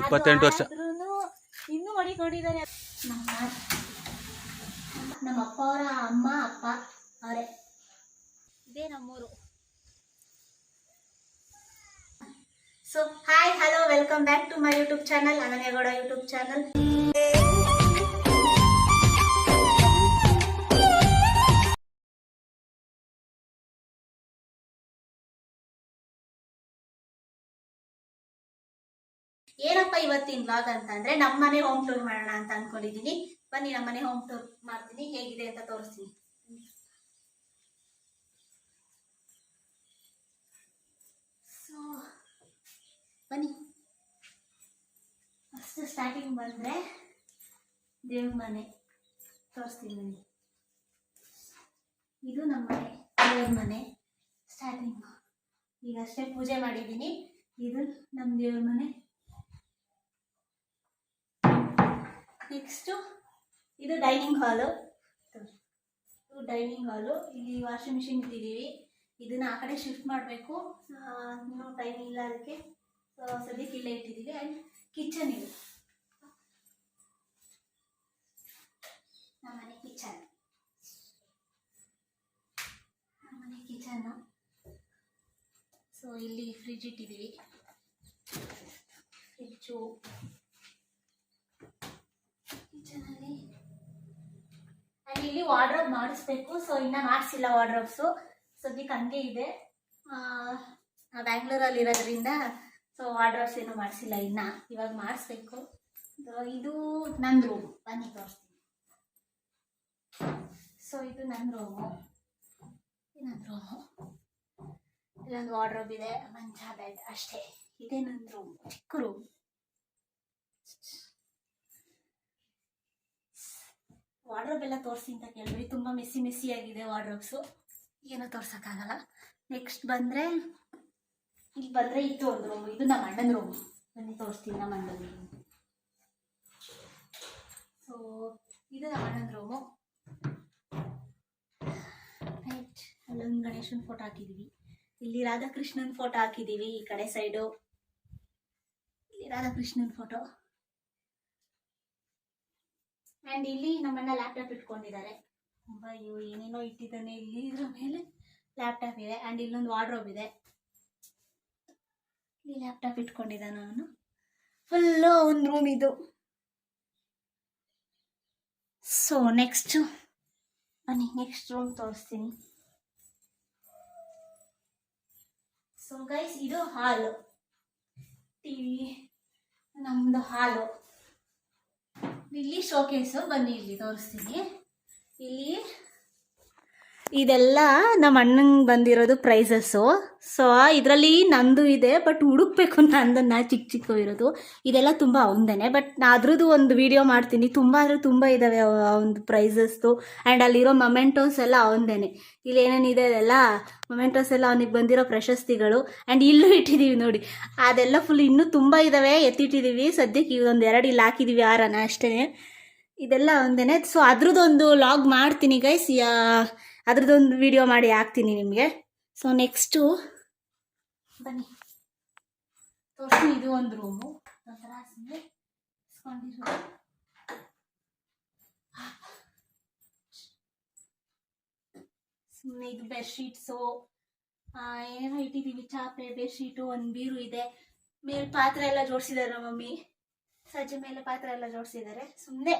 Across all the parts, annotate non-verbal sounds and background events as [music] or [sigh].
ಇಪ್ಪತ್ತೆಂಟು ವರ್ಷ. ಇನ್ನೂ ಹೊಡಿಕೊಂಡಿದ್ದಾರೆ. ನಮ್ಮ ನಮ್ಮ ಅಪ್ಪ ಅವರ ಅಮ್ಮ ಅಪ್ಪ ಅವರೇ. ಇದೇ ನಮ್ಮೂರು. So hi hello welcome back to my YouTube channel Ananyagowda YouTube channel ಏನಪ್ಪ ಇವತ್ತಿನ ಬ್ಲಾಗ್ ಅಂತಂದ್ರೆ ನಮ್ಮ ಮನೆ ಹೋಮ್ ಟೂರ್ ಮಾಡೋಣ ಅಂತ ಅನ್ಕೊಂಡಿದೀನಿ. ಬನ್ನಿ ನಮ್ಮ ಮನೆ ಹೋಮ್ ಟೂರ್ ಮಾಡ್ತೀನಿ. ಹೇಗಿದೆ ಅಂತ ತೋರಿಸ್ತೀನಿ. ಸೊ ಬನ್ನಿ. ಫಸ್ಟ್ ಸ್ಟಾರ್ಟಿಂಗ್ ಬಂದ್ರೆ ದೇವ್ರ ಮನೆ. ತೋರಿಸ್ತೀನಿ ಬನ್ನಿ. ಇದು ನಮ್ಮ ಮನೆ, ದೇವ್ರ ಮನೆ ಸ್ಟಾರ್ಟಿಂಗ್ ಈಗಷ್ಟೇ ಪೂಜೆ ಮಾಡಿದ್ದೀನಿ ಇದು ನಮ್ಮ ದೇವ್ರ ಮನೆ. ನೆಕ್ಸ್ಟು ಇದು ಡೈನಿಂಗ್ ಹಾಲು ಇದು ಡೈನಿಂಗ್ ಹಾಲು ಇಲ್ಲಿ ವಾಷಿಂಗ್ ಮಿಷಿನ್ ಇಟ್ಟಿದ್ದೀವಿ. ಇದನ್ನು ಆ ಕಡೆ ಶಿಫ್ಟ್ ಮಾಡಬೇಕು. ಇನ್ನೂ ಟೈಮ್ ಇಲ್ಲ ಅದಕ್ಕೆ. ಸದ್ಯಕ್ಕೆ ಇಲ್ಲೇ ಇಟ್ಟಿದ್ದೀವಿ. ಆ್ಯಂಡ್ ಕಿಚನ್ ಇದು. ನಮ್ಮನೆ ಕಿಚನ್ ನಮ್ಮನೆ ಕಿಚನ್ನು ಸೊ ಇಲ್ಲಿ ಫ್ರಿಜ್ ಇಟ್ಟಿದ್ದೀವಿ. ಫ್ರಿಜ್ಜು ಕಿಚನಲ್ಲಿ ಇಲ್ಲಿ ವಾರ್ಡ್ರೋಬ್ ಮಾಡಿಸ್ಬೇಕು. ಸೊ ಇನ್ನ ಮಾಡಿಸಿಲ್ಲ ವಾರ್ಡ್ರೋಬ್ಸು ಸದ್ಯಕ್ಕೆ ಹಂಗೆ ಇದೆ. ಬ್ಯಾಂಗ್ಳೂರಲ್ಲಿ ಇರೋದ್ರಿಂದ ಸೊ ವಾರ್ಡ್ರೋಬ್ಸ್ ಏನು ಮಾಡಿಸಿಲ್ಲ ಇನ್ನ. ಇವಾಗ ಮಾಡಿಸ್ಬೇಕು. ಇದು ನನ್ನ ರೂಮ್ ಬನ್ನಿ, ತೋರಿಸ್ತೀನಿ. ಸೊ ಇದು ನನ್ನ ರೂಮು ನನ್ನ ರೂಮು ಇಲ್ಲೊಂದು ವಾರ್ಡ್ರೋಬ್ ಇದೆ. ಮಂಚ ಬೆಡ್ ಅಷ್ಟೇ. ಇದೇ ನನ್ನ ರೂಮ್ ಚಿಕ್ಕ ರೂಮ್ ವಾರ್ಡ್ರೋಬ್ ಎಲ್ಲ ತೋರಿಸಿ ಅಂತ ಕೇಳಿದ್ರಿ ತುಂಬ ಮೆಸ್ಸಿ ಮೆಸ್ಸಿ ಆಗಿದೆ ವಾರ್ಡ್ರೋಬ್ಸು. ಏನೂ ತೋರ್ಸೋಕ್ಕಾಗಲ್ಲ. ನೆಕ್ಸ್ಟ್ ಬಂದರೆ, ಇಲ್ಲಿ ಬಂದರೆ ಇದು ಒಂದು ರೂಮ್ ಇದು ನಮ್ಮ ಅಣ್ಣನ ರೂಮ್ ಬನ್ನಿ, ತೋರಿಸ್ತೀನಿ ನಮ್ಮ ಅಣ್ಣನ ರೂಮ್ ಸೊ ಇದು ನಮ್ಮ ಅಣ್ಣನ ರೂಮು ರೈಟ್ ಅಲ್ಲೊಂದು ಗಣೇಶನ ಫೋಟೋ ಹಾಕಿದ್ದೀವಿ ಇಲ್ಲಿ ರಾಧಾಕೃಷ್ಣನ್ ಫೋಟೋ ಹಾಕಿದ್ದೀವಿ ಈ ಕಡೆ ಸೈಡು ಇಲ್ಲಿ ರಾಧಾಕೃಷ್ಣನ್ ಫೋಟೋ ಆ್ಯಂಡ್ ಇಲ್ಲಿ ನಮ್ಮಣ್ಣ ಲ್ಯಾಪ್ಟಾಪ್ ಇಟ್ಕೊಂಡಿದ್ದಾರೆ. ಅಯ್ಯೋ, ಏನೇನೋ ಇಟ್ಟಿದ್ದಾನೆ ಇಲ್ಲಿ ಇದ್ರ ಮೇಲೆ. ಲ್ಯಾಪ್ಟಾಪ್ ಇದೆ ಆ್ಯಂಡ್ ಇಲ್ಲೊಂದು ವಾರ್ಡ್ರೋಬ್ ಇದೆ. ಇಲ್ಲಿ ಲ್ಯಾಪ್ಟಾಪ್ ಇಟ್ಕೊಂಡಿದ್ದಾನ ಅವನು. ಫುಲ್ಲು ಒಂದು ರೂಮ್ ಇದು. ಸೊ ನೆಕ್ಸ್ಟು ಬನ್ನಿ ನೆಕ್ಸ್ಟ್ ರೂಮ್ ತೋರಿಸ್ತೀನಿ. ಸೊ ಗೈಸ್ ಇದು ಹಾಲು ಟಿವಿ ನಮ್ಮದು ಹಾಲು ಇಲ್ಲಿ ಶೋಕೇಸು ಬನ್ನಿ ಇಲ್ಲಿ ತೋರಿಸ್ತೀನಿ. ಇಲ್ಲಿ ಇದೆಲ್ಲ ನಮ್ಮ ಅಣ್ಣಂಗೆ ಬಂದಿರೋದು ಪ್ರೈಸಸ್ಸು ಸೊ ಇದರಲ್ಲಿ ನಂದು ಇದೆ ಬಟ್ ಹುಡುಕ್ಬೇಕು ನಂದನ್ನ ಚಿಕ್ಕ ಚಿಕ್ಕ ಇರೋದು. ಇದೆಲ್ಲ ತುಂಬ ಅವಂದೇನೆ ಬಟ್ ನಾ ಅದ್ರದ್ದು ಒಂದು ವಿಡಿಯೋ ಮಾಡ್ತೀನಿ. ತುಂಬ ಅಂದರೆ ತುಂಬ ಇದ್ದಾವೆ ಒಂದು ಪ್ರೈಸಸ್ದು ಆ್ಯಂಡ್ ಅಲ್ಲಿರೋ ಮೊಮೆಂಟೋಸ್ ಎಲ್ಲ ಅವಂದೇನೆ ಇಲ್ಲಿ ಏನೇನಿದೆ ಅದೆಲ್ಲ ಮೊಮೆಂಟೋಸ್ ಎಲ್ಲ ಅವನಿಗೆ ಬಂದಿರೋ ಪ್ರಶಸ್ತಿಗಳು. ಆ್ಯಂಡ್ ಇಲ್ಲೂ ಇಟ್ಟಿದ್ದೀವಿ ನೋಡಿ. ಅದೆಲ್ಲ ಫುಲ್ ಇನ್ನೂ ತುಂಬ ಇದ್ದಾವೆ ಎತ್ತಿಟ್ಟಿದ್ದೀವಿ ಸದ್ಯಕ್ಕೆ ಇದೊಂದು ಎರಡು ಇಲ್ಲಿ ಹಾಕಿದ್ದೀವಿ ಆರನ ಅಷ್ಟೇ ಇದೆಲ್ಲ ಒಂದೇನೆ. ಸೊ ಅದ್ರದ್ದೊಂದು ಲಾಗ್ ಮಾಡ್ತೀನಿ ಗೈಸ್ ಯಾ ಅದ್ರದ್ದೊಂದು ವಿಡಿಯೋ ಮಾಡಿ ಹಾಕ್ತೀನಿ ನಿಮಗೆ. ಸೊ ನೆಕ್ಸ್ಟು ಬನ್ನಿ. ತೋರಿಸಿ ಇದು ಒಂದು ರೂಮು ಒಂಥರ ಸುಮ್ಮನೆ ಇದು ಬೆಡ್ಶೀಟ್ಸು ಏನೋ ಇಟ್ಟಿದ್ದೀವಿ ಚಾಪೆ ಬೆಡ್ಶೀಟು ಒಂದು ಬೀರು ಇದೆ. ಮೇಲೆ ಪಾತ್ರೆ ಎಲ್ಲ ಜೋಡಿಸಿದ್ದಾರೆ ಮಮ್ಮಿ. ಸಜ್ಜೆ ಮೇಲೆ ಪಾತ್ರೆ ಎಲ್ಲ ಜೋಡಿಸಿದ್ದಾರೆ ಸುಮ್ಮನೆ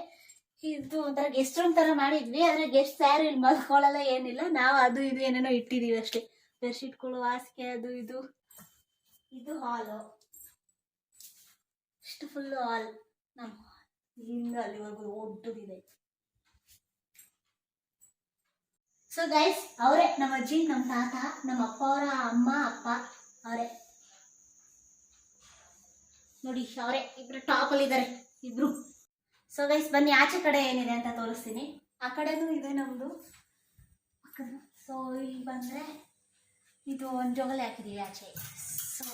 ಇದು ಒಂಥರ ಗೆಸ್ಟ್ ರೂಮ್ ತರ ಮಾಡಿದ್ವಿ, ಆದ್ರೆ ಗೆಸ್ಟ್ ಯಾರು ಇಲ್ಲಿ ಮಲ್ಕೊಳ್ಳಲ್ಲ ಏನಿಲ್ಲ. ನಾವು ಅದು ಇದು ಏನೇನೋ ಇಟ್ಟಿದೀವಿ ಅಷ್ಟೇ. ಬೆಡ್ಶೀಟ್ಗಳು ಹಾಸಿಗೆ, ಅದು ಇದು. ಇದು ಹಾಲು ಇಷ್ಟು ಫುಲ್ ಹಾಲ್ ನಮ್ಮ ಹಿಂದ ಅಲ್ಲಿವರೆಗೂ ದೊಡ್ಡದಿದೆ ಸೊ ಗೈಸ್ ಅವರೇ, ನಮ್ಮ ಅಜ್ಜಿ, ನಮ್ಮ ತಾತ, ನಮ್ಮ ಅಪ್ಪ ಅವರ ಅಮ್ಮ, ಅಪ್ಪ ಅವರೇ. ನೋಡಿ, ಅವರೇ, ಇಬ್ರು ಟಾಪ್ ಅಲ್ಲಿ ಇದ್ದಾರೆ ಇಬ್ರು. ಸೊ ಗೈಸ್ ಬನ್ನಿ, ಆಚೆ ಕಡೆ ಏನಿದೆ ಅಂತ ತೋರಿಸ್ತೀನಿ. ಆ ಕಡೆನೂ ಇದೆ ನಮ್ಮದು ಸೊ ಇಲ್ಲಿ ಬಂದರೆ ಇದು ಒಂದು ಜೋಗಲೆ ಹಾಕಿದ್ದೀವಿ ಆಚೆ. ಸೊ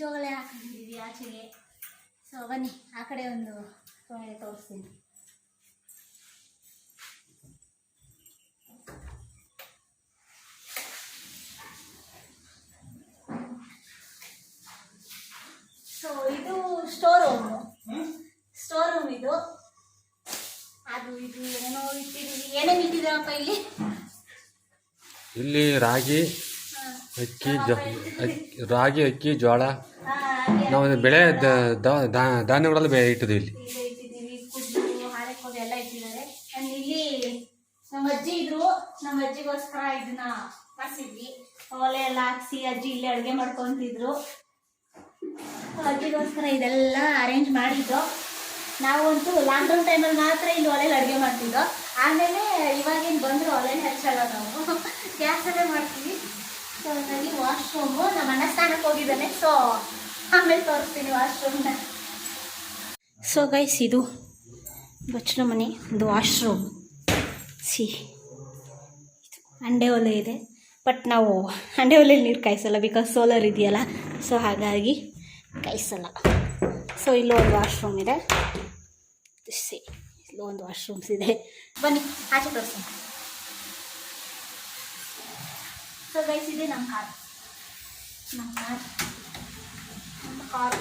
ಜೋಗಲೆ ಹಾಕಿದ್ದೀವಿ ಆಚೆಗೆ. ಸೊ ಬನ್ನಿ, ಆ ಕಡೆ ಒಂದು ತೋರಿಸ್ತೀನಿ ಸೊ ಇದು ಸ್ಟೋರ್ ರೂಮು ಸ್ಟೋರ್ ರೂಮ್ ಇದು ಅದು ಇದು ಏನೇನೋ ಇಟ್ಟಿದ್ದೀವಿ ಏನೇನು ಇಟ್ಟಿದ್ದೀರಪ್ಪ ಇಲ್ಲಿ ಇಲ್ಲಿ ರಾಗಿ, ಅಕ್ಕಿ, ಜೋ, ಅಕ್ಕಿ, ರಾಗಿ, ಅಕ್ಕಿ ಜೋಳ ನಾವು ಬೆಳೆ ಧಾನ್ಯಗಳೆಲ್ಲ ಬೆಳೆ ಇಟ್ಟಿದ್ವಿ ಇಲ್ಲಿ. ಇಟ್ಟಿದ್ದೀವಿ ಕುದ್ದು ಎಲ್ಲ ಇಟ್ಟಿದ್ದಾರೆ. ಇಲ್ಲಿ ನಮ್ಮ ಅಜ್ಜಿ ಇದ್ರು, ನಮ್ಮ ಅಜ್ಜಿಗೋಸ್ಕರ ಇದನ್ನ ಮಾಡಿಸಿದ್ವಿ. ಒಲೆ ಎಲ್ಲ ಹಾಕ್ಸಿ ಅಜ್ಜಿ ಇಲ್ಲೇ ಅಡುಗೆ ಮಾಡ್ಕೊಂತಿದ್ರು. ಅಜ್ಜಿಗೋಸ್ಕರ ಇದೆಲ್ಲ ಅರೇಂಜ್ ಮಾಡಿದ್ದು. ನಾವಂತೂ ಲಾಕ್ಡೌನ್ ಟೈಮಲ್ಲಿ ಮಾತ್ರ ಇಲ್ಲಿ ಒಲೆಯಲ್ಲಿ ಅಡುಗೆ ಮಾಡ್ತಿದ್ದೋ. ಆಮೇಲೆ ಇವಾಗೇನು ಬಂದರೂ ಒಲೆನೇ ಹಚ್ಚಲ್ಲ ನಾವು. [laughs] ಗ್ಯಾಸಲ್ಲೇ ಮಾಡ್ತೀವಿ ಸೊ ಹಾಗಾಗಿ ವಾಶ್ರೂಮು ನಮ್ಮ ಅಣ್ಣ ಸ್ನಾನಕ್ಕೆ ಹೋಗಿದ್ದಾನೆ. ಸೊ ಆಮೇಲೆ ತೋರಿಸ್ತೀನಿ ವಾಶ್ರೂಮ್ನ ಸೊ ಗೈಸ್ ಇದು ಬಚ್ಚನ ಮನೆ, ಒಂದು ವಾಶ್ರೂಮ್ ಸಿ ಅಂಡೆ ಒಲೆ ಇದೆ. ಬಟ್ ನಾವು ಅಂಡೆ ಒಲೆಯಲ್ಲಿ ನೀರು ಕಾಯಿಸಲ್ಲ ಬಿಕಾಸ್ ಸೋಲಾರ್ ಇದೆಯಲ್ಲ. ಸೊ ಹಾಗಾಗಿ ಕಾಯಿಸಲ್ಲ. ಸೊ ಇಲ್ಲೊಂದು ವಾಶ್ರೂಮ್ ಇದೆ. ಸಿ ಇಲ್ಲೊಂದು ವಾಶ್ರೂಮ್ಸ್ ಇದೆ. ಬನ್ನಿ, ಆಚೆ ತೋರಿಸ್ತೀನಿ. ಸೊ ಗೈಸ್ ಇದೆ ನಮ್ಮ ಕಾರ್. ನಮ್ಮ ಕಾರ್. ನಮ್ಮ ಕಾರ್.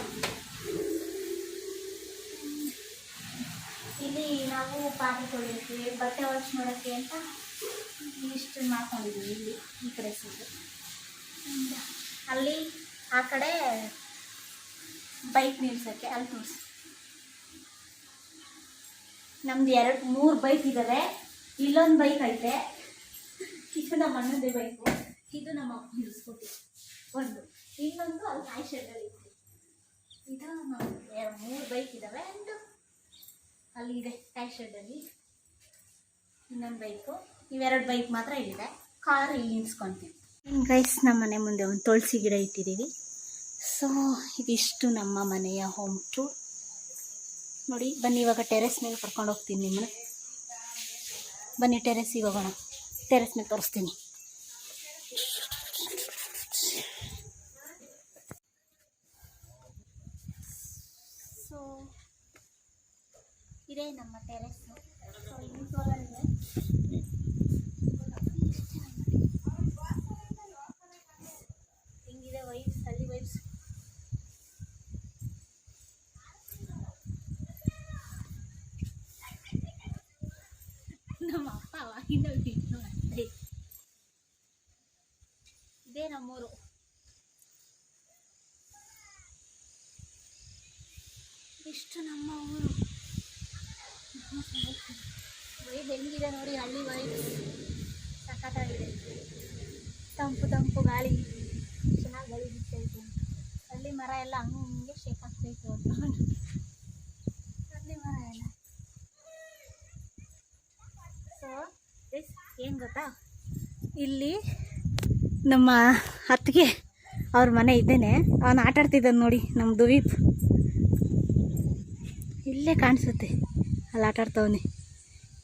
ಇಲ್ಲಿ ನಾವು ಪಾತ್ರೆ ತೊಳಿಯೋಕ್ಕೆ, ಬಟ್ಟೆ ವಾಶ್ ಮಾಡೋಕ್ಕೆ ಅಂತ ಇಷ್ಟು ಮಾಡ್ಕೊಂಡಿದ್ದೀವಿ ಇಲ್ಲಿ ಈ ಕಡೆ ಸೈಡು ಅಲ್ಲಿ. ಆ ಕಡೆ ಬೈಕ್ ನಿಲ್ಸೋಕ್ಕೆ, ಅಲ್ಲಿ ತೋರಿಸಿ. ನಮ್ದು ಎರಡು, ಮೂರು ಬೈಕ್ ಇದ್ದಾವೆ ಇಲ್ಲೊಂದು ಬೈಕ್ ಐತೆ. ಇದು ನಮ್ಮ ಅಣ್ಣಂದೇ ಬೈಕು ಇದು ನಮ್ಮ ಅಪ್ಪನ ಸ್ಕೂಟಿ ಒಂದು. ಇನ್ನೊಂದು ಅಲ್ಲಿ ಕಾಯಿ ಶೆಡ್ಡಲ್ಲಿ ಇತ್ತು ಇದು ಎರಡು ಮೂರು ಬೈಕ್ ಇದ್ದಾವೆ ಆ್ಯಂಡ್ ಅಲ್ಲಿ ಇದೆ ಕಾಯಿ ಶೆಡ್ಡಲ್ಲಿ ಇನ್ನೊಂದು ಬೈಕು ಇವೆರಡು ಬೈಕ್ ಮಾತ್ರ ಇಲ್ಲಿದೆ. ಕಾರ್ ಇಲ್ಲಿ ನಿಲ್ಸ್ಕೊತೀವಿ. ಗೈಸ್ ನಮ್ಮ ಮನೆ ಮುಂದೆ ಒಂದು ತುಳಸಿ ಗಿಡ ಇಟ್ಟಿದ್ದೀವಿ. ಸೊ ಇದಿಷ್ಟು ನಮ್ಮ ಮನೆಯ ಹೋಮ್ ಟೂರ್ ನೋಡಿ, ಬನ್ನಿ, ಇವಾಗ ಟೆರೆಸ್ ಮೇಲೆ ಕರ್ಕೊಂಡು ಹೋಗ್ತೀನಿ ನಿಮ್ಮನ್ನ. ಬನ್ನಿ ಟೆರೆಸಿಗೆ ಹೋಗೋಣ. ಟೆರೆಸ್ ಮೇಲೆ ತೋರಿಸ್ತೀನಿ ಸೊ ಇದೇ ನಮ್ಮ ಟೆರೆಸ್ಸು ಸೊ ಇಲ್ಲಿ ಸೋಲಾರ್ ಇದೆ ಹಿಂಗಿದೆ ವೈಬ್ಸ್ ಅಲ್ಲಿ ವೈಬ್ಸ್ ನಮ್ಮ ಬಿಟ್ಟು ಮಾಡ್ತಾರೆ. ಇದೇ ನಮ್ಮೂರು. ಇಷ್ಟು ನಮ್ಮ ಊರು. ವೈಬ್ ಹೆಂಗಿದೆ ನೋಡಿ, ಹಳ್ಳಿ ವೈಬ್ ಸಖತ್ತಾಗಿದೆ. ತಂಪು ತಂಪು ಗಾಳಿ. ಚೆನ್ನಾಗಿ ಗಾಳಿ ಬಿಡ್ತೈತೆ ಹಳ್ಳಿ ಮರ ಎಲ್ಲ ಹಂಗೆ ಶೇಕ್ ಆಗ್ತೈತೆ ಅಂತ ಹಳ್ಳಿ ಮರ ಎಲ್ಲ ಸೊ ಏನು ಗೊತ್ತಾ ಇಲ್ಲಿ ನಮ್ಮ ಅತ್ತಿಗೆ ಅವ್ರ ಮನೆ ಇದ್ದೇನೆ. ಅವನು ಆಟ ಆಡ್ತಿದ್ದಾನೆ ನೋಡಿ, ನಮ್ಮ ದುವೀಪ್. ಇಲ್ಲೇ ಕಾಣಿಸುತ್ತೆ. ಅಲ್ಲಿ ಆಟ ಆಡ್ತವನೆ.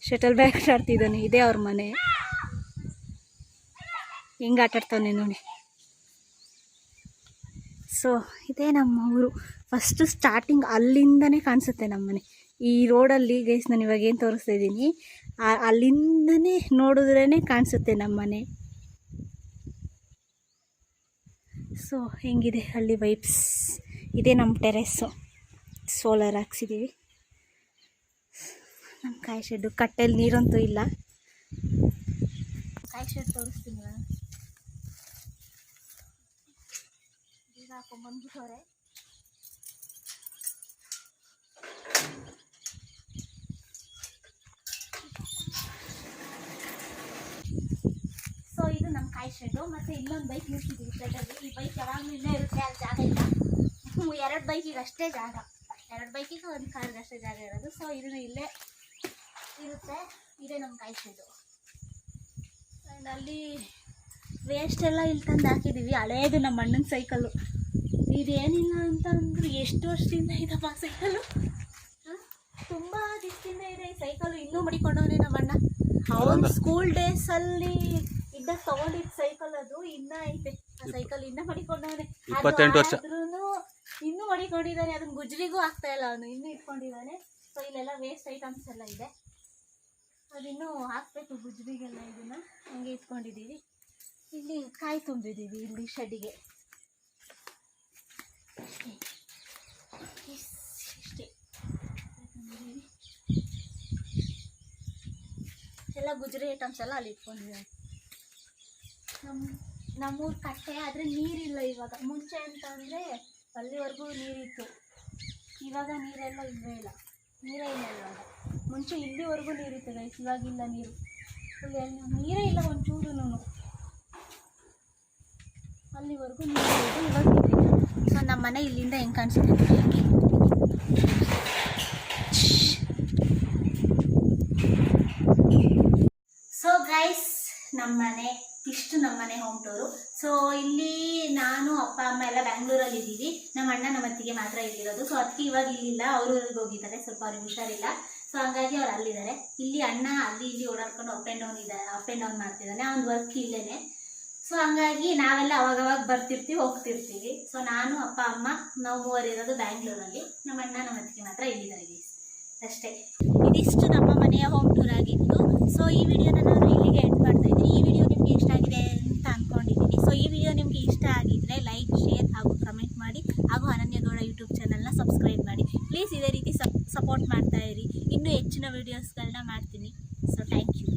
ಶಟಲ್ ಬ್ಯಾಗ್ ಆಟ ಆಡ್ತಿದ್ದಾನೆ, ಇದೇ ಅವ್ರ ಮನೆ. ಹೆಂಗೆ ಆಟ ನೋಡಿ. ಸೊ ಇದೇ ನಮ್ಮ ಊರು. ಫಸ್ಟು ಸ್ಟಾರ್ಟಿಂಗ್ ಅಲ್ಲಿಂದನೇ ಕಾಣಿಸುತ್ತೆ ನಮ್ಮ ಮನೆ ಈ ರೋಡಲ್ಲಿ ಗೈಸ್ ನಾನು ಇವಾಗ ಏನು ತೋರಿಸ್ತಾ ಇದ್ದೀನಿ ಅಲ್ಲಿಂದನೇ ನೋಡಿದ್ರೇ ಕಾಣಿಸುತ್ತೆ ನಮ್ಮನೆ. ಸೊ ಹೆಂಗಿದೆ ಹಳ್ಳಿ ವೈಬ್ಸ್ ಇದೇ ನಮ್ಮ ಟೆರೆಸ್ಸು ಸೋಲಾರ್ ಹಾಕ್ಸಿದ್ದೀವಿ ನಮ್ಮ ಕಾಯಿ ಶೆಡ್ಡು ಕಟ್ಟೆಯಲ್ಲಿ ನೀರಂತೂ ಇಲ್ಲ. ಕಾಯಿ ಶೆಡ್ ತೋರಿಸ್ತೀನಿ ಹಾಕೊಂಡ್ಬಂದ್ಬಿಟ್ಟವ್ರೆ ಸೊ ಇದು ನಮ್ಮ ಕಾಯಿ ಶೆಡ್ಡು ಮತ್ತು ಇಲ್ಲೊಂದು ಬೈಕ್ ನಿಲ್ಸಿದ್ದೀವಿ ಸೈಡಲ್ಲಿ ಈ ಬೈಕ್ ಯಾವಾಗಲೂ ಇಲ್ಲೇ ಇರುತ್ತೆ ಅಲ್ಲಿ ಜಾಗ ಇಲ್ಲ. ಎರಡು ಬೈಕಿಗೆ ಅಷ್ಟೇ ಜಾಗ. ಎರಡು ಬೈಕಿಗೆ ಒಂದು ಕಾರ್ಗೆ ಅಷ್ಟೇ ಜಾಗ ಇರೋದು. ಸೊ ಇದನ್ನು ಇಲ್ಲೇ ಇರುತ್ತೆ. ಇದೇ ನಮ್ಮ ಕಾಯಿಸಿದ್ದು ಆ್ಯಂಡ್ ಅಲ್ಲಿ ವೇಸ್ಟ್ ಎಲ್ಲ ಇಲ್ಲಿ ತಂದು ಹಾಕಿದ್ದೀವಿ ಹಳೇದು ನಮ್ಮ ಅಣ್ಣನ ಸೈಕಲ್ಲು ಇದೇನಿಲ್ಲ ಅಂತ ಅಂದ್ರೆ ಎಷ್ಟು ವರ್ಷದಿಂದ ಇದಪ್ಪ ಸೈಕಲ್ಲು ತುಂಬ ದಿವಸದಿಂದ ಇದೆ ಈ ಸೈಕಲ್ಲು ಇನ್ನೂ ಮಡಿಕೊಂಡವನೇ ನಮ್ಮ ಅಣ್ಣ. ಅವನು ಸ್ಕೂಲ್ ಡೇಸಲ್ಲಿ ಇದ್ದ ಸೈಕಲ್ ಅದು ಇನ್ನ ಐತೆ. ಆ ಸೈಕಲ್ ಇನ್ನ ಮಡಿಕೊಂಡವನೆ. ಇಪ್ಪತ್ತೆಂಟು ವರ್ಷ. ಇನ್ನು ಮಡಿಕೊಂಡಿದ್ದಾನೆ. ಅದನ್ನ ಗುಜ್ರಿಗೂ ಆಗ್ತಾ ಇಲ್ಲ ಅವನು ಇನ್ನು ಇಟ್ಕೊಂಡಿದ್ದಾನೆ. ಸೊ ಇಲ್ಲೆಲ್ಲ ವೇಸ್ಟ್ ಐಟಮ್ಸ್ ಎಲ್ಲ ಇದೆ. ಅದಿನ್ನೂ ಹಾಕ್ಬೇಕು ಗುಜರಿಗೆಲ್ಲ ಇದನ್ನ. ಹಂಗೆ ಇಟ್ಕೊಂಡಿದ್ದೀವಿ. ಇಲ್ಲಿ ಕಾಯಿ ತುಂಬಿದ್ದೀವಿ ಇಲ್ಲಿ ಶೆಡ್ಡಿಗೆ. ಇಷ್ಟೇ ಎಲ್ಲ ಗುಜರಿ ಐಟಮ್ಸ್ ಎಲ್ಲ ಅಲ್ಲಿ ಇಟ್ಕೊಂಡಿದ್ದಾರೆ. ನಮ್ಮ ನಮ್ಮೂರು ಕಟ್ಟೆ ಆದರೆ ನೀರಿಲ್ಲ ಇವಾಗ. ಮುಂಚೆ ಅಂತ ಅಂದರೆ ಅಲ್ಲಿವರೆಗೂ ನೀರಿತ್ತು. ಇವಾಗ ನೀರೆಲ್ಲ ಇಲ್ಲವೇ ಇಲ್ಲ. ನೀರೇ ಇಲ್ಲ ಇವಾಗ. ಮುಂಚೆ ಇಲ್ಲಿವರೆಗೂ ನೀರಿತ್ತು ಗೈಸ್ ಇವಾಗಿಲ್ಲ ನೀರು. ನೀರೇ ಇಲ್ಲ ಒಂಚೂರು ಅಲ್ಲಿವರೆಗೂ ನೀರು ಇವಾಗ ಸೊ ನಮ್ಮ ಮನೆ ಇಲ್ಲಿಂದ ಹೆಂಗೆ ಕಾಣಿಸುತ್ತೆ ಸೊ ಗೈಸ್ ನಮ್ಮನೆ ಇಷ್ಟು ನಮ್ಮನೆ ಹೋಮ್ ಟೂರು ಸೊ ಇಲ್ಲಿ ನಾನು, ಅಪ್ಪ, ಅಮ್ಮ ಎಲ್ಲ ಬ್ಯಾಂಗ್ಳೂರಲ್ಲಿ ಇದ್ದೀವಿ ನಮ್ಮ ಅಣ್ಣ ನಮ್ಮ ಅತ್ತಿಗೆ ಮಾತ್ರ ಇಲ್ಲಿರೋದು. ಸೊ ಅದಕ್ಕೆ ಇವಾಗ ಇಲ್ಲಿಲ್ಲ. ಅವ್ರ ಊರಿಗೆ ಹೋಗಿದ್ದಾರೆ. ಸ್ವಲ್ಪ ಅವ್ರಿಗೆ ಹುಷಾರಿಲ್ಲ. ಸೊ ಹಂಗಾಗಿ ಅವ್ರು ಅಲ್ಲಿದ್ದಾರೆ. ಇಲ್ಲಿ ಅಣ್ಣ ಅಲ್ಲಿ ಇಲ್ಲಿ ಓಡಾಡ್ಕೊಂಡು ಅಪ್ ಆ್ಯಂಡ್ ಡೌನ್ ಇದ್ದಾರೆ. ಅಪ್ ಆ್ಯಂಡ್ ಡೌನ್ ಮಾಡ್ತಿದ್ದಾನೆ. ಅವ್ನ ವರ್ಕ್ ಇಲ್ಲೇನೆ. ಸೊ ಹಂಗಾಗಿ ನಾವೆಲ್ಲ ಅವಾಗವಾಗ ಬರ್ತಿರ್ತೀವಿ, ಹೋಗ್ತಿರ್ತೀವಿ. ಸೊ ನಾನು, ಅಪ್ಪ, ಅಮ್ಮ, ನಾವು ಮೂವರು ಇರೋದು ಬ್ಯಾಂಗ್ಳೂರಲ್ಲಿ ನಮ್ಮ ಅಣ್ಣ, ನಮ್ಮ ಅತ್ತಿಗೆ ಮಾತ್ರ ಇಲ್ಲಿದ್ದಾರೆ. ಅಷ್ಟೇ. ಇದಿಷ್ಟು ನಮ್ಮ ಮನೆಯ ಹೋಮ್ ಟೂರ್ ಆಗಿತ್ತು. ಸೊ ಈ ವಿಡಿಯೋನ ನಾನು ಇಲ್ಲಿಗೆ ಎಂಡ್ ಮಾಡ್ತಾ ಇದ್ದೀನಿ. ಈ ವಿಡಿಯೋ ನಿಮಗೆ ಇಷ್ಟ ಆಗಿದೆ ಅಂತ ಅಂದ್ಕೊಂಡಿದ್ದೀನಿ ಸೊ ಈ ವಿಡಿಯೋ ನಿಮಗೆ ಇಷ್ಟ ಆಗಿದ್ರೆ ಲೈಕ್ ಶೇರ್ ಹಾಗೂ ಕಮೆಂಟ್ ಮಾಡಿ. ಹಾಗೂ ಅನನ್ಯಗೌಡ ಯೂಟ್ಯೂಬ್ ಚಾನಲ್ನ ಸಬ್ಸ್ಕ್ರೈಬ್ ಮಾಡಿ. ಪ್ಲೀಸ್ ಇದೇ ರೀತಿ ಸಪೋರ್ಟ್ ಮಾಡ್ತಾ ಇರಿ. ಇನ್ನೂ ಹೆಚ್ಚಿನ ವೀಡಿಯೋಸ್ಗಳನ್ನ ಮಾಡ್ತೀನಿ. So thank you